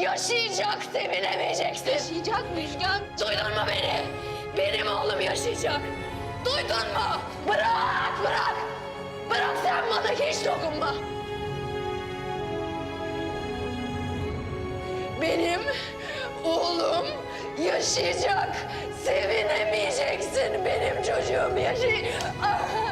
yaşayacak, sevinemeyeceksin. Yaşayacak Müjgan. Duydun mu beni? Benim oğlum yaşayacak. Duydun mu? Bırak, bırak. Bırak sen bana hiç dokunma. Benim oğlum yaşayacak. Sevinemeyeceksin benim çocuğum yaşayacak. Ah!